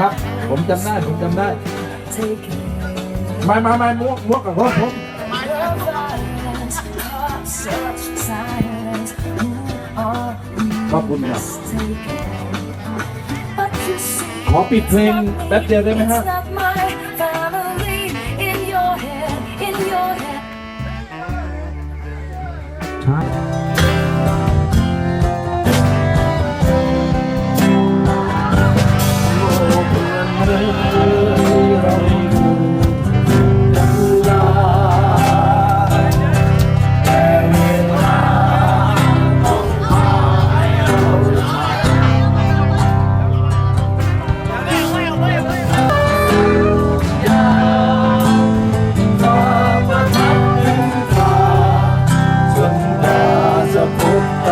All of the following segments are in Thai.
ครับ ผมจำได้ ผมจำได้ มามามามวกมวกกับผมผม ขอบคุณครับ ขอปิดเพลงแป๊บเดียวได้ไหมครับฮะ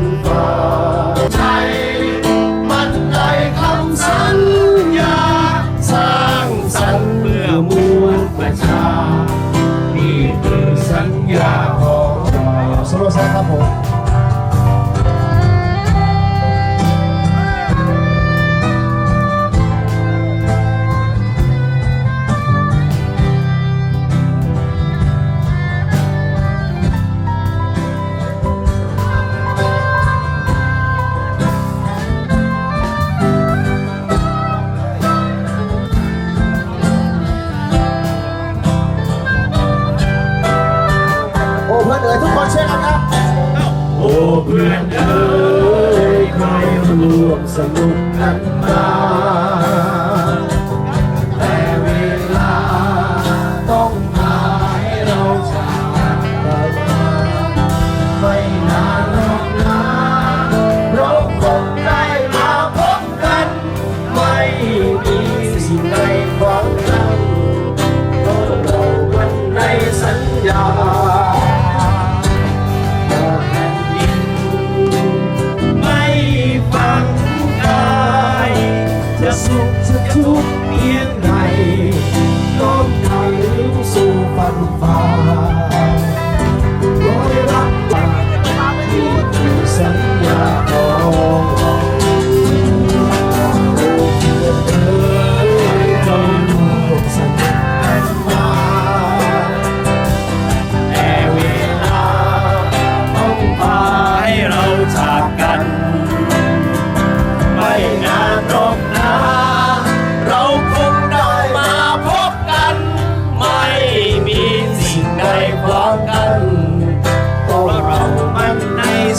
นฟ้าใจมันได้คำสัญญา สร้างสรรค์เพื่อมวลประชา นี่คือสัญญาของเราสโลแซครับผม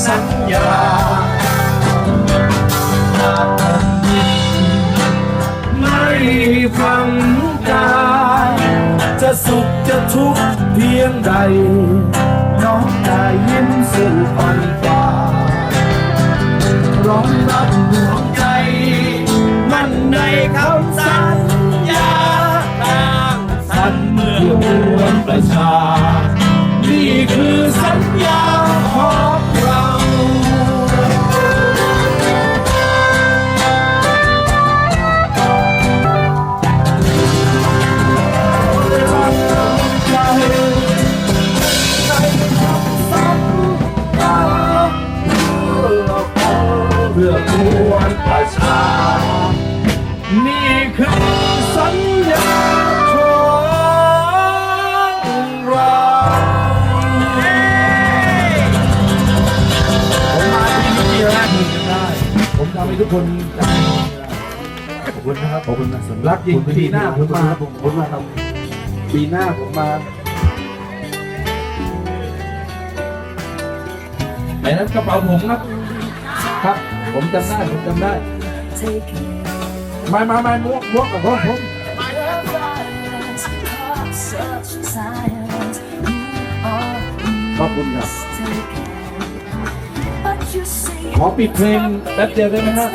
สัญญาไม่ฟังการจะสุขจะทุกข์เพียงใด น้องได้ยิ้มสู่ฟันฟ้าร้องรับน้อง ให้ทุกคนขอบคุณนะครับขอบคุณนะรักยิ่งปีหน้าผมมาผมผมมาครับปีหน้าผมมาไหนนั้นกระเป๋าผมครับ ครับ ผมจำได้ผมจำได้ Take it. มามามาม้วกม้วกกับผมผม The violence caused such silence. You are ขอบคุณครับ ขอปิดเพลงแป๊บเดียวได้ไหมฮะ